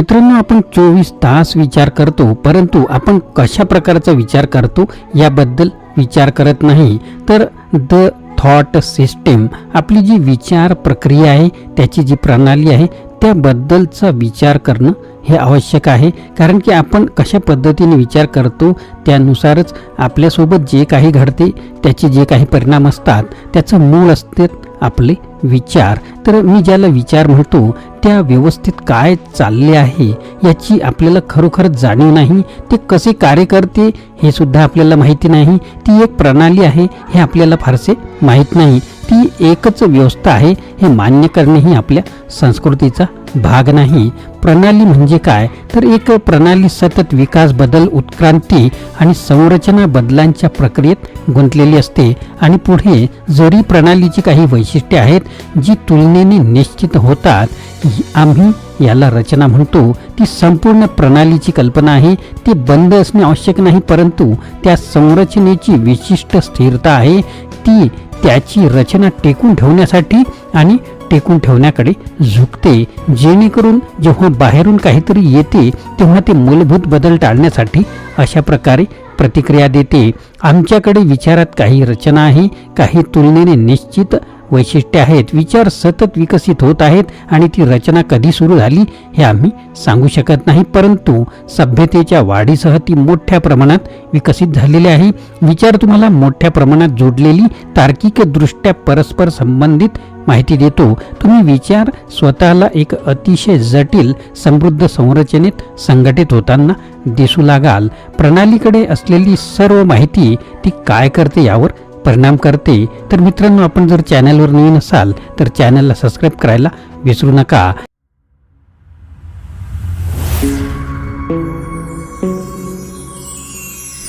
मित्रांनो आपण चोवीस तास विचार करतो परंतु आपण कशा प्रकारचा विचार करतो याबद्दल विचार करत नाही. तर द थॉट सिस्टीम आपली जी विचार प्रक्रिया आहे त्याची जी प्रणाली आहे त्याबद्दलचा विचार करणं हे आवश्यक आहे. कारण की आपण कशा पद्धतीने विचार करतो त्यानुसारच आपल्यासोबत जे काही घडते त्याचे जे काही परिणाम असतात त्याचं मूळ असते आपले विचार. तर मी ज्याला विचार म्हणतो त्या व्यवस्थित काय चालले आहे याची आपल्याला खरोखर जाणीव नाही. ते कसे कार्य करते हे सुद्धा आपल्याला माहिती नाही. ती एक प्रणाली आहे हे आपल्याला फारसे माहीत नाही. ती एकच व्यवस्था आहे हे मान्य करणे ही आपल्या संस्कृतीचा भाग नाही. प्रणाली म्हणजे काय? तर एक प्रणाली सतत विकास बदल उत्क्रांती आणि संरचना बदलांच्या प्रक्रियेत गुंतलेली असते आणि पुढे जरी प्रणालीची काही वैशिष्ट्ये आहेत जी तुलनेने निश्चित होतात ही- आम्ही याला रचना म्हणतो. ती संपूर्ण प्रणालीची कल्पना आहे ती बंद असणे आवश्यक नाही परंतु त्या संरचनेची विशिष्ट स्थिरता आहे. ती त्याची रचना टेकून ठेवण्यासाठी आणि टेकून ठेवण्याकडे झुकते. जेणेकरून जेव्हा बाहेरून काहीतरी येते तेव्हा ते मूलभूत बदल टाळण्यासाठी अशा प्रकारे प्रतिक्रिया देते. आमच्याकडे विचारात काही रचना आहे काही तुलनेने निश्चित वैशिष्ट्ये आहेत. विचार सतत विकसित होत आहेत आणि ती रचना कधी सुरू झाली हे आम्ही सांगू शकत नाही परंतु सभ्यतेच्या वाढीसह ती मोठ्या प्रमाणात विकसित झालेली आहे. विचार तुम्हाला मोठ्या प्रमाणात जोडलेली तार्किकदृष्ट्या परस्पर संबंधित माहिती देतो. तुम्ही विचार स्वतःला एक अतिशय जटिल समृद्ध संरचनेत संघटित होताना दिसू लागाल. प्रणालीकडे असलेली सर्व माहिती ती काय करते यावर परिणाम करते. तर मित्रांनो आपण जर चॅनलवर नवीन असाल तर चॅनलला सबस्क्राईब करायला विसरू नका.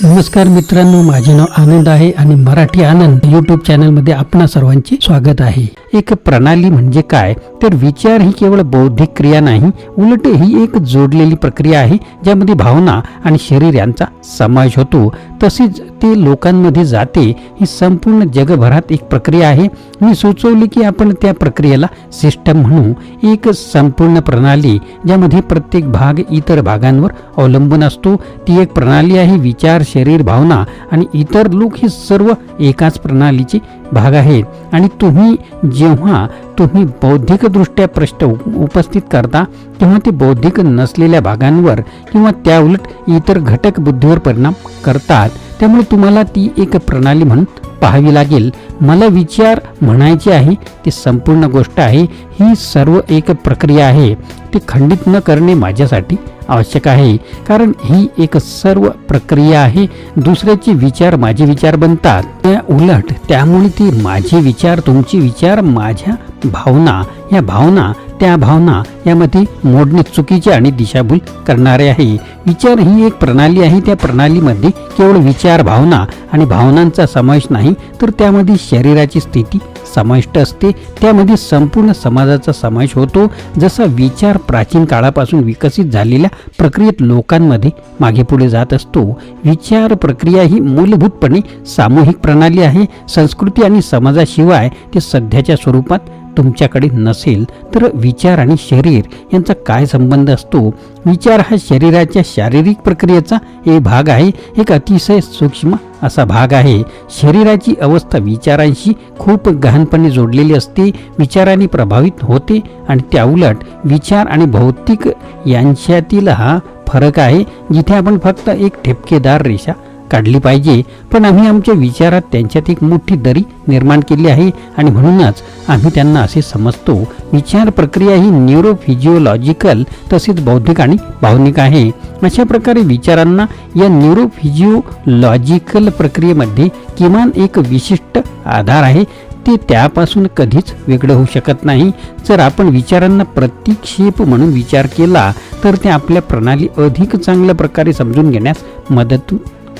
नमस्कार मित्रांनो माझे नाव आनंद आहे आणि मराठी आनंद युट्यूब चॅनलमध्ये आपणा सर्वांचे स्वागत आहे. एक प्रणाली म्हणजे काय? तर विचार ही केवळ बौद्धिक क्रिया नाही उलट ही एक जोडलेली प्रक्रिया आहे ज्यामध्ये भावना आणि शरीर यांचा समावेश होतो. तसेच ते लोकांमध्ये जाते ही संपूर्ण जगभरात एक प्रक्रिया आहे. मी सुचवले की आपण त्या प्रक्रियेला सिस्टम म्हणू. एक संपूर्ण प्रणाली ज्यामध्ये प्रत्येक भाग इतर भागांवर अवलंबून असतो. ती एक प्रणाली आहे विचार शरीर भावना आणि इतर लोक हे सर्व एकाच प्रणालीचे भाग आहेत आणि तुम्ही जेव्हा तुम्ही बौद्धिकदृष्ट्या प्रश्न उपस्थित करता तेव्हा ते बौद्धिक नसलेल्या भागांवर किंवा त्याउलट इतर घटक बुद्धीवर परिणाम करतात. त्यामुळे तुम्हाला ती एक प्रणाली म्हणून पाहावी लागेल. मला विचार म्हणायचे आहे ती संपूर्ण गोष्ट आहे ही सर्व एक प्रक्रिया आहे. ती खंडित न करणे माझ्यासाठी आवश्यक आहे. कारण ही एक सर्व प्रक्रिया आहे. दुसऱ्याचे विचार माझे विचार बनतात. त्या उलट त्यामुळे ती माझे विचार तुमचे विचार माझ्या भावना या भावना त्या भावना यामध्ये मोडणे चुकीचे आणि दिशाभूल करणारे आहे. विचार ही एक प्रणाली आहे. त्या प्रणालीमध्ये केवळ विचार भावना आणि भावनांचा समावेश नाही तर त्यामध्ये शरीराची स्थिती समाविष्ट असते. त्यामध्ये संपूर्ण समाजाचा समावेश होतो. जसा विचार प्राचीन काळापासून विकसित झालेल्या प्रक्रियेत लोकांमध्ये मागे पुढे जात असतो. विचार प्रक्रिया ही मूलभूतपणे सामूहिक प्रणाली आहे. संस्कृती आणि समाजाशिवाय ते सध्याच्या स्वरूपात तुमच्याकडे नसेल तर विचार आणि शरीर यांचा काय संबंध असतो? विचार हा शरीराच्या शारीरिक प्रक्रियेचा एक भाग आहे एक अतिशय सूक्ष्म असा भाग आहे. शरीराची अवस्था विचारांशी खूप गहनपणे जोडलेली असते विचाराने प्रभावित होते आणि त्याउलट विचार आणि भौतिक यांच्यातील हा फरक आहे जिथे आपण फक्त एक ठेपकेदार रेषा काढली पाहिजे. पण आम्ही आमच्या विचारात त्यांच्यात एक मोठी दरी निर्माण केली आहे आणि म्हणूनच आम्ही त्यांना असे समजतो. विचार प्रक्रिया ही न्यूरोफिजिओलॉजिकल तसेच बौद्धिक आणि भावनिक आहे. अशा प्रकारे विचारांना या न्यूरोफिजिओलॉजिकल प्रक्रियेमध्ये किमान एक विशिष्ट आधार आहे. ते त्यापासून कधीच वेगळं होऊ शकत नाही. जर आपण विचारांना प्रतिक्षेप म्हणून विचार केला तर ते आपल्या प्रणाली अधिक चांगल्या प्रकारे समजून घेण्यास मदत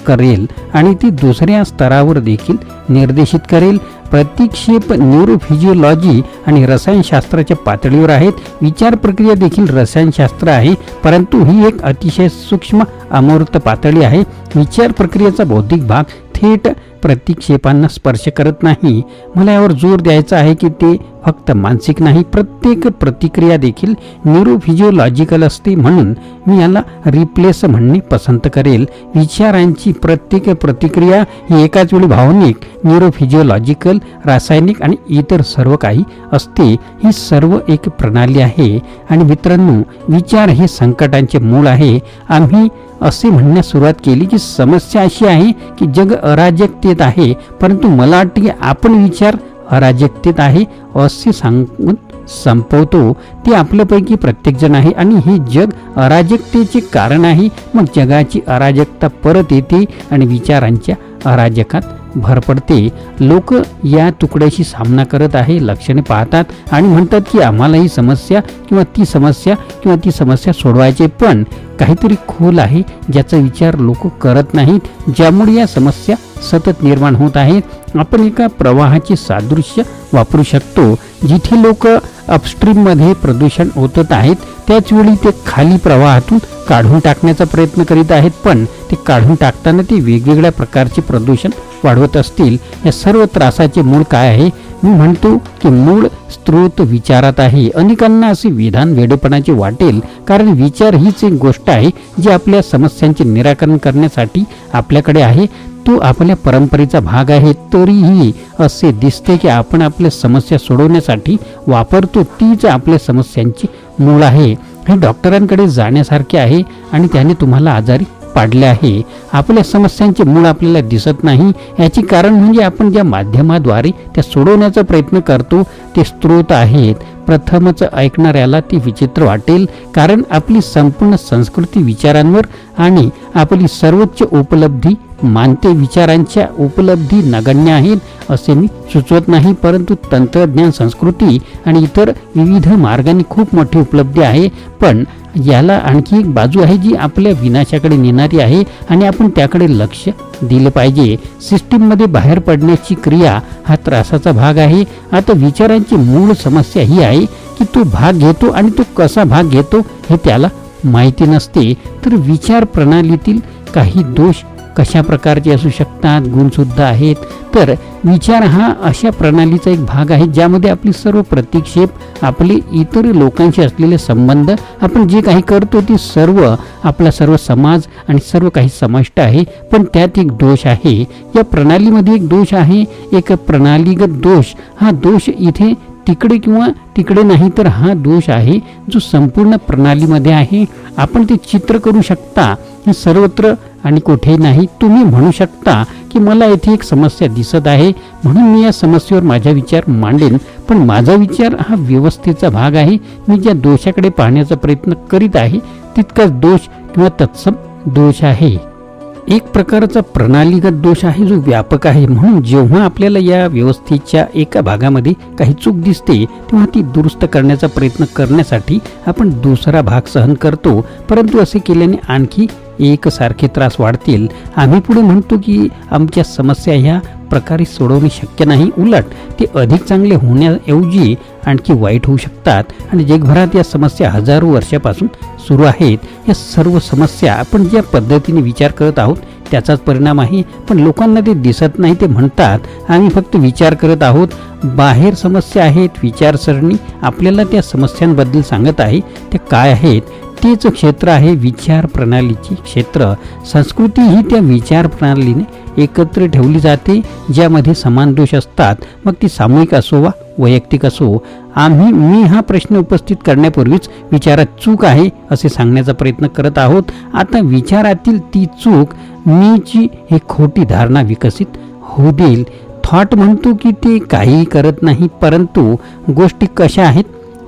करेल आणि ती दुसऱ्या स्तरावर देखील निर्देशित करेल. प्रतिक्षेप न्यूरोफिजिओलॉजी आणि रसायनशास्त्राच्या पातळीवर आहेत. विचार प्रक्रिया देखील रसायनशास्त्र आहे परंतु ही एक अतिशय सूक्ष्म अमूर्त पातळी आहे. विचार प्रक्रियेचा बौद्धिक भाग थेट प्रतिक्षेपांना स्पर्श करत नाही. मला यावर जोर द्यायचा आहे की ते फक्त मानसिक नाही प्रत्येक प्रतिक्रिया देखील न्यूरोफिजिओलॉजिकल असते म्हणून मी याला रिप्लेस म्हणणे पसंत करेल. विचारांची प्रत्येक प्रतिक्रिया ही एकाच वेळी भावनिक न्यूरोफिजिओलॉजिकल रासायनिक आणि इतर सर्व काही असते. ही सर्व एक प्रणाली आहे. आणि मित्रांनो विचार हे संकटांचे मूळ आहे. आम्ही असे म्हणण्यास सुरुवात केली की समस्या अशी आहे की जग अराजकतेत आहे. परंतु मला वाटते की आपण विचार अराजकतेत आहे असे सांगून संपवतो. ते आपल्यापैकी प्रत्येकजण आहे आणि हे जग अराजकतेचे कारण आहे. मग जगाची अराजकता परत येते आणि विचारांच्या अराजकात भर पडते. लोक या तुकड्याशी सामना करत आहे लक्षणे पाहतात आणि म्हणतात की आम्हाला ही समस्या किंवा ती समस्या किंवा ती समस्या सोडवायची पण काहीतरी खोल आहे ज्याचा विचार लोक करत नाहीत ज्यामुळे या समस्या सतत निर्माण होत आहेत आपण एका प्रवाहाचे सादृश्य वापरू शकतो जिथे लोक अपस्ट्रीममध्ये प्रदूषण ओतत आहेत. त्याचवेळी ते खाली प्रवाहातून काढून टाकण्याचा प्रयत्न करीत आहेत पण ते काढून टाकताना ते वेगवेगळ्या प्रकारचे प्रदूषण वाढवत असतील. या सर्व त्रासाचे मूळ काय आहे? मी म्हणतो की मूळ स्रोत विचारात आहे. अनेकांना असे विधान वेडेपणाचे वाटेल. कारण विचार हीच एक गोष्ट आहे जी आपल्या समस्यांचे निराकरण करण्यासाठी आपल्याकडे आहे. तो आपल्या परंपरेचा भाग आहे. तरीही असे दिसते की आपण आपल्या समस्या सोडवण्यासाठी वापरतो तीच आपल्या समस्यांची मूळ आहे. हे डॉक्टरांकडे जाण्यासारखे आहे आणि त्याने तुम्हाला आजारी पाडले आहे आपल्या समस्यांचे मूळ आपल्याला दिसत नाही. याची कारण म्हणजे आपण ज्या माध्यमाद्वारे त्या सोडवण्याचा प्रयत्न करतो ते स्रोत आहेत. प्रथमच ऐकणाऱ्याला ती विचित्र वाटेल कारण आपली संपूर्ण संस्कृती विचारांवर आणि आपली सर्वोच्च उपलब्धी मानते विचारांच्या उपलब्धी नगण्य आहेत असे मी सुचवत नाही परंतु तंत्रज्ञान संस्कृती आणि इतर विविध मार्गांनी खूप मोठी उपलब्धी आहे. पण याला आणखी एक बाजू आहे जी आपल्या विनाशाकडे नेणारी आहे आणि आपण त्याकडे लक्ष दिलं पाहिजे. सिस्टीममध्ये बाहेर पडण्याची क्रिया हा त्रासाचा भाग आहे. आता विचारांची मूळ समस्या ही आहे की तो भाग घेतो आणि तो कसा भाग घेतो हे त्याला माहिती नसते. तर विचार प्रणालीतील काही दोष कशा प्रकारचे असू शकतात गुणसुद्धा आहेत. तर विचार हा अशा प्रणालीचा एक भाग आहे ज्यामध्ये आपली सर्व प्रतिक्षेप आपले इतर लोकांशी असलेले संबंध आपण जे काही करतो ते सर्व आपला सर्व समाज आणि सर्व काही समाविष्ट आहे. पण त्यात एक दोष आहे. या प्रणालीमध्ये एक दोष आहे. एक प्रणालीगत दोष. हा दोष इथे तिकडे किंवा तिकडे नाही तर हा दोष आहे जो संपूर्ण प्रणालीमध्ये आहे. आपण ते चित्र करू शकता. सर्वत्र आणि कुठेही नाही. तुम्ही म्हणू शकता की मला येथे एक समस्या दिसत आहे. म्हणून मी या समस्येवर माझा विचार मांडेन. पण माझा विचार हा व्यवस्थेचा भाग आहे. मी ज्या दोषाकडे पाहण्याचा प्रयत्न करीत आहे तितकाच दोष किंवा तत्सम दोष आहे. एक प्रकारचा प्रणालीगत दोष आहे जो व्यापक आहे. म्हणून जेव्हा आपल्याला या व्यवस्थेच्या एका भागामध्ये काही चूक दिसते तेव्हा ती दुरुस्त करण्याचा प्रयत्न करण्यासाठी आपण दुसरा भाग सहन करतो. परंतु असे केल्याने आणखी एकसारखे त्रास वाढतील. आम्ही पुढे म्हणतो की आमच्या समस्या ह्या प्रकारे सोडवणे शक्य नाही. उलट ते अधिक चांगले होण्याऐवजी आणखी वाईट होऊ शकतात. आणि जगभरात या समस्या हजारो वर्षापासून सुरू आहेत या सर्व समस्या आपण ज्या पद्धतीने विचार करत आहोत त्याचाच परिणाम आहे. पण लोकांना ते दिसत नाही ते म्हणतात आम्ही फक्त विचार करत आहोत. बाहेर समस्या आहेत विचारसरणी आपल्याला त्या समस्यांबद्दल सांगत आहे. त्या काय आहेत तेच क्षेत्र आहे विचार प्रणालीची क्षेत्र. संस्कृती ही त्या विचार प्रणालीने एकत्र ठेवली जाते ज्यामध्ये समान दोष असतात. मग ती सामूहिक असो वा वैयक्तिक असो आम्ही मी हा प्रश्न उपस्थित करण्यापूर्वीच विचारात चूक आहे असे सांगण्याचा प्रयत्न करत आहोत. आता विचारातील ती चूक मीची ही खोटी धारणा विकसित होऊ देईल. थॉट म्हणतो की ते काहीही करत नाही परंतु गोष्टी कशा आहेत?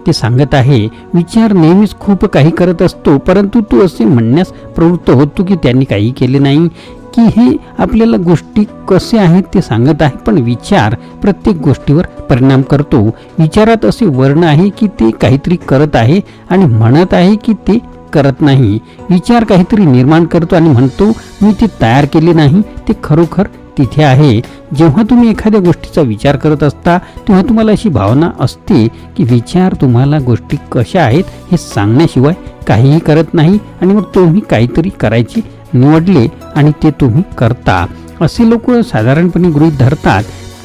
ते सांगत आहे. विचार नेहमीच खूप काही करत असतो परंतु तू असे म्हणण्यास प्रवृत्त होतो की त्यांनी काही केले नाही. की हे आपल्याला गोष्टी कसे आहेत ते सांगत आहे पण विचार प्रत्येक गोष्टीवर परिणाम करतो. विचारात असे वर्ण आहे की ते काहीतरी करत आहे आणि म्हणत आहे की ते करत नाही. विचार काहीतरी निर्माण करतो आणि म्हणतो मी ते तयार केले नाही ते खरोखर तिथे आहे. जेव्हा तुम्ही एखाद्या गोष्टीचा विचार करत असता तेव्हा तुम्हाला अशी भावना असते की विचार तुम्हाला गोष्टी कशा आहेत हे सांगण्याशिवाय काहीही करत नाही आणि मग तुम्ही काहीतरी करायचे निवडले आणि ते तुम्ही करता. असे लोक साधारणपणे गृहीत धरतात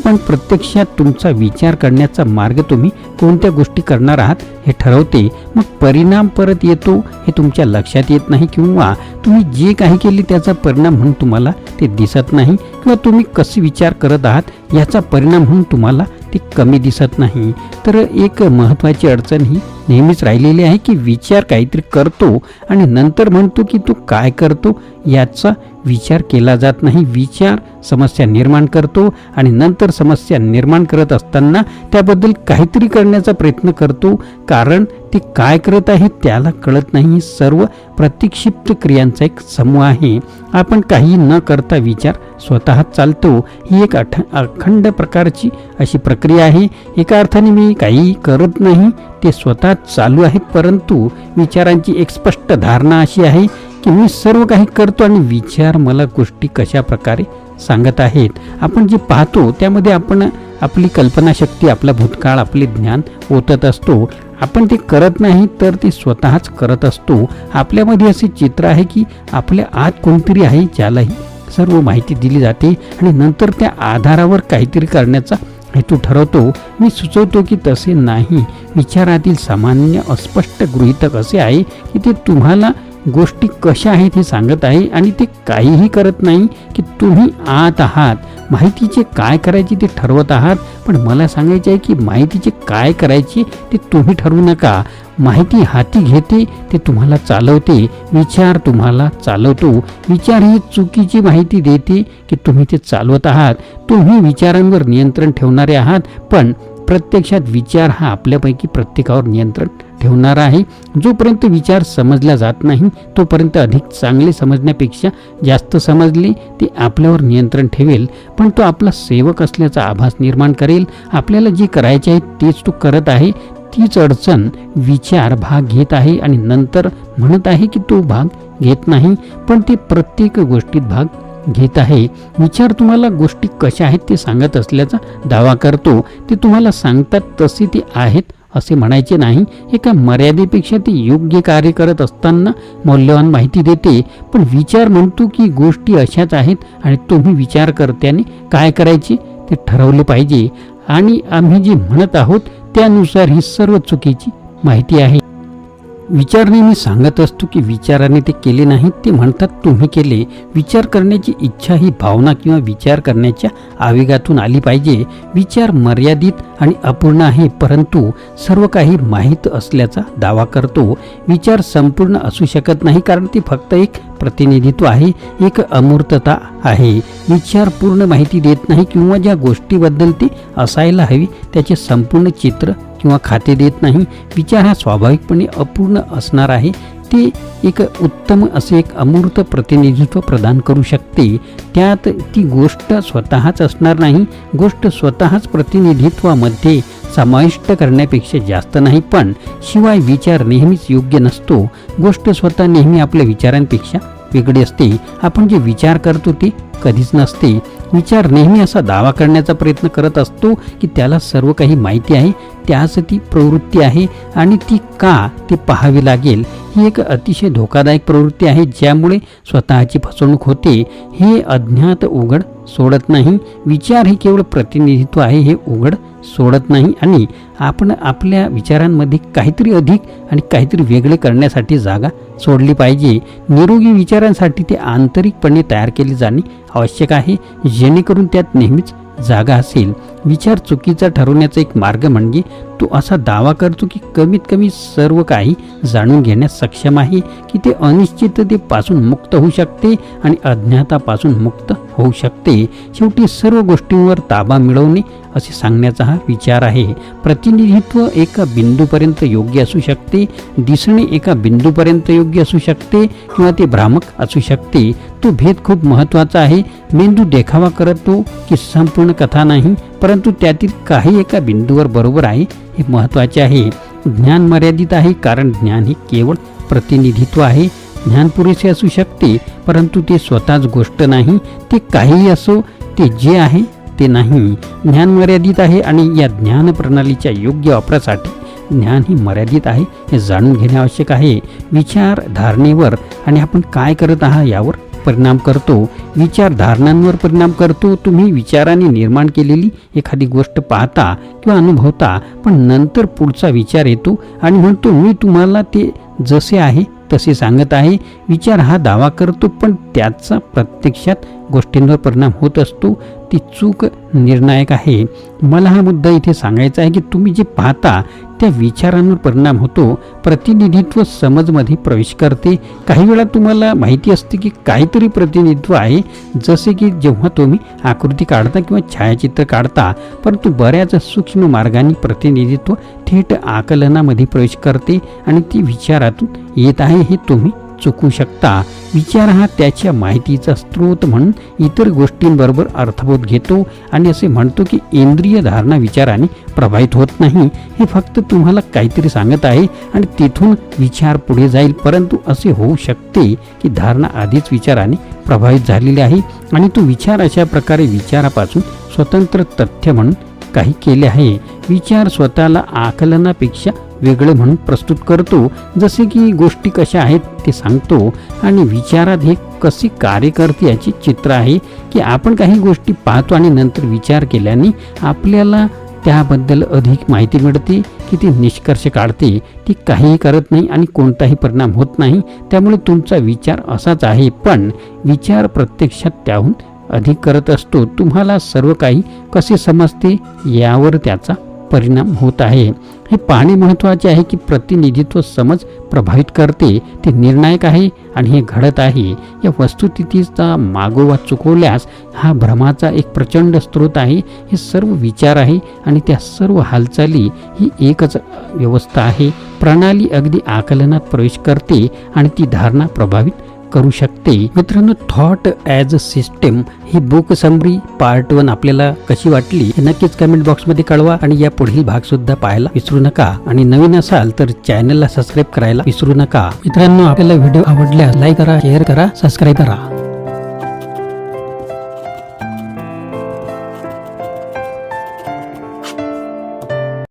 पण प्रत्यक्षात तुमचा विचार करण्याचा मार्ग तुम्ही कोणत्या गोष्टी करणार आहात हे ठरवते. मग परिणाम परत येतो हे तुमच्या लक्षात येत नाही किंवा तुम्ही जे काही केले त्याचा परिणाम म्हणून तुम्हाला ते दिसत नाही किंवा तुम्ही कसे विचार करत आहात याचा परिणाम म्हणून तुम्हाला ते कमी दिसत नाही. तर एक महत्त्वाची अडचण ही नेहमीच राहिलेली आहे की विचार काहीतरी करतो आणि नंतर म्हणतो की तो काय करतो याचा विचार केला जात नाही. विचार समस्या निर्माण करतो आणि नंतर समस्या निर्माण करत असताना त्याबद्दल काहीतरी करण्याचा प्रयत्न करतो. कारण ते काय करत आहे त्याला कळत नाही. सर्व प्रतिक्षिप्त क्रियांचा एक समूह आहे. आपण काही न करता विचार स्वतः चालतो. ही एक अठ अखंड प्रकारची अशी प्रक्रिया आहे. एका अर्थाने मी काही करत नाही ते स्वतः चालू आहे परंतु विचारांची एक स्पष्ट धारणा अशी आहे की मी सर्व काही करतो आणि विचार मला गोष्टी कशा प्रकारे सांगत आहेत. आपण जे पाहतो त्यामध्ये आपण आपली कल्पनाशक्ती आपला भूतकाळ आपले ज्ञान ओतत असतो. आपण ते करत नाही तर ते स्वतःच करत असतो. आपल्यामध्ये असे चित्र आहे की आपल्या आत कोणतरी आहे ज्यालाही सर्व माहिती दिली जाते आणि नंतर त्या आधारावर काहीतरी करण्याचा हेतू ठरवतो मी सुचवतो की तसे नाही. विचारातील सामान्य अस्पष्ट गृहितक असे आहे की ते तुम्हाला गोष्टी कशा आहेत हे सांगत आहे आणि ते काहीही करत नाही की तुम्ही आत आहात. माहितीचे काय करायचे ते ठरवत आहात. पण मला सांगायचे आहे की माहितीचे काय करायचे ते तुम्ही ठरवू नका. माहिती हाती घेते ते तुम्हाला चालवते. विचार तुम्हाला चालवतो. विचार ही चुकीची माहिती देते की तुम्ही ते चालवत आहात. तुम्ही विचारांवर नियंत्रण ठेवणारे आहात. पण प्रत्यक्षात विचार हा आपल्यापैकी प्रत्येकावर नियंत्रण ठेवणारा आहे. जोपर्यंत विचार समजला जात नाही तोपर्यंत अधिक चांगले समजण्यापेक्षा जास्त समजले ते आपल्यावर नियंत्रण ठेवेल. पण तो आपला सेवक असल्याचा आभास निर्माण करेल. आपल्याला जे करायचे आहे तेच तो करत आहे. तीच अडचण विचार भाग घेत आहे आणि नंतर म्हणत आहे की तो भाग घेत नाही पण ते प्रत्येक गोष्टीत भाग घेत आहे. विचार तुम्हाला गोष्टी कशा आहेत ते सांगत असल्याचा दावा करतो. ते तुम्हाला सांगतात तसे ते आहेत. असे म्हणायचे नाही. एका मर्यादेपेक्षा ते योग्य कार्य करत असताना मौल्यवान माहिती देते. पण विचार म्हणतो की गोष्टी अशाच आहेत आणि तुम्ही विचार करत्याने काय करायचे ते ठरवले पाहिजे. आणि आम्ही जे म्हणत आहोत त्यानुसार ही सर्व चुकीची माहिती आहे. विचार मी सांगत असतो की विचाराने ते केले नाही ते म्हणतात तुम्ही केले. विचार करण्याची इच्छा ही भावना किंवा विचार करण्याच्या आवेगातून आली पाहिजे. विचार मर्यादित आणि अपूर्ण आहे परंतु सर्व काही माहीत असल्याचा दावा करतो. विचार संपूर्ण असू शकत नाही कारण ते फक्त एक प्रतिनिधित्व आहे एक अमूर्तता आहे. विचार पूर्ण माहिती देत नाही किंवा ज्या गोष्टीबद्दल ती असायला हवी त्याचे संपूर्ण चित्र किंवा खाते देत नाही विचार हा स्वाभाविकपणे अपूर्ण असणार आहे. ते एक उत्तम असे एक अमूर्त प्रतिनिधित्व प्रदान करू शकते. त्यात ती गोष्ट स्वतःच असणार नाही. गोष्ट स्वतःच प्रतिनिधित्वामध्ये समाविष्ट करण्यापेक्षा जास्त नाही पण शिवाय विचार नेहमीच योग्य नसतो. गोष्ट स्वतः नेहमी आपल्या विचारांपेक्षा वेगळी असते आपण जे विचार करतो ते कधीच नसते. विचार नेहमी असा दावा करण्याचा प्रयत्न करत असतो की त्याला सर्व काही माहिती आहे त्यास ती प्रवृत्ती आहे आणि ती का ते पाहावी लागेल ही एक अतिशय धोकादायक प्रवृत्ती आहे ज्यामुळे स्वतःची फसवणूक होते. हे अज्ञात उघड सोडत नाही. विचार हे केवळ प्रतिनिधित्व आहे हे उघड सोडत नाही. आणि आपण आपल्या विचारांमध्ये काहीतरी अधिक आणि काहीतरी वेगळे करण्यासाठी जागा सोडली पाहिजे. निरोगी विचारांसाठी ते आंतरिकपणे तयार केले जाणे आवश्यक आहे जेणेकरून त्यात नेहमीच जागा असेल. विचार चुकीचा ठरवण्याचा एक मार्ग म्हणजे तो असा दावा करतो की कमीत कमी सर्व काही जाणून घेण्यास सक्षम आहे की ते अनिश्चिततेपासून मुक्त होऊ शकते आणि अज्ञातापासून मुक्त होऊ शकते? शेवटी सर्व गोष्टींवर ताबा मिळवणे असे सांगण्याचा हा विचार आहे. प्रतिनिधित्व एका बिंदूपर्यंत योग्य असू शकते. दिसणे एका बिंदूपर्यंत योग्य असू शकते किंवा ते भ्रामक असू शकते. तो भेद खूप महत्त्वाचा आहे. मेंदू देखावा करतो की संपूर्ण कथा नाही परंतु त्यातील काही एका बिंदूवर बरोबर आहे. हे महत्त्वाचे आहे. ज्ञान मर्यादित आहे कारण ज्ञान हे केवळ प्रतिनिधित्व आहे. ज्ञान पुरेसे असू शकते परंतु ते स्वतःच गोष्ट नाही. ते काहीही असो ते जे आहे ते नाही. ज्ञान मर्यादित आहे आणि या ज्ञान प्रणालीच्या योग्य वापरासाठी ज्ञान ही मर्यादित आहे हे जाणून घेणे आवश्यक आहे. विचार धारणेवर आणि आपण काय करत आहात यावर परिणाम करतो विचारधारणांवर परिणाम करतो तुम्ही विचाराने निर्माण केलेली एखादी गोष्ट पाहता किंवा अनुभवता पण नंतर पुढचा विचार येतो आणि म्हणतो मी तुम्हाला ते जसे आहे तसे सांगत आहे. विचार हा दावा करतो पण त्याचा प्रत्यक्षात गोष्टींवर परिणाम होत असतो. ती चूक निर्णायक आहे. मला हा मुद्दा इथे सांगायचा आहे की तुम्ही जे पाहता त्या विचारांवर परिणाम होतो प्रतिनिधित्व समजमध्ये प्रवेश करते. काही वेळा तुम्हाला माहिती असते की काहीतरी प्रतिनिधित्व आहे जसे की जेव्हा तुम्ही आकृती काढता किंवा छायाचित्र काढता परंतु बऱ्याच सूक्ष्म मार्गाने प्रतिनिधित्व थेट आकलनामध्ये प्रवेश करते आणि ती विचारातून येत आहे हे तुम्ही चुकू शकता. विचार हा त्याच्या माहितीचा स्रोत म्हणून इतर गोष्टींबरोबर अर्थबोध घेतो आणि असे म्हणतो की इंद्रिय धारणा विचाराने प्रभावित होत नाही. हे फक्त तुम्हाला काहीतरी सांगत आहे आणि तिथून विचार पुढे जाईल. परंतु असे होऊ शकते की धारणा आधीच विचाराने प्रभावित झालेली आहे आणि तो विचार अशा प्रकारे विचारापासून स्वतंत्र तथ्य म्हणून काही केले आहे. विचार स्वतःला आकलनापेक्षा वेगळे म्हणून प्रस्तुत करतो. जसे की गोष्टी कशा आहेत ते सांगतो आणि विचारात हे कसे कार्य करते याचे चित्र आहे की आपण काही गोष्टी पाहतो आणि नंतर विचार केल्याने आपल्याला त्याबद्दल अधिक माहिती मिळते की ती निष्कर्ष काढते. ती काहीही करत नाही आणि कोणताही परिणाम होत नाही. त्यामुळे तुमचा विचार असाच आहे. पण विचार प्रत्यक्षात त्याहून अधिक करत असतो. तुम्हाला सर्व काही कसे समजते यावर त्याचा परिणाम होत आहे. हे पाहणे महत्त्वाचे आहे की प्रतिनिधित्व समज प्रभावित करते ते निर्णायक आहे आणि हे घडत आहे. या वस्तुस्थितीचा मागोवा चुकवल्यास हा भ्रमाचा एक प्रचंड स्रोत आहे. हे सर्व विचार आहे आणि त्या सर्व हालचाली ही एकच व्यवस्था आहे. प्रणाली अगदी आकलनात प्रवेश करते आणि ती धारणा प्रभावित करू शकते. मित्रांनो थॉट ॲज अ सिस्टम ही बुक समरी पार्ट वन आपल्याला कशी वाटली हे नक्कीच कमेंट बॉक्समध्ये कळवा आणि या पुढील भाग सुद्धा पाहायला विसरू नका. आणि नवीन असाल तर चॅनलला सबस्क्राईब करायला विसरू नका. मित्रांनो आपल्याला व्हिडिओ आवडल्यास लाईक करा शेअर करा सबस्क्राईब करा.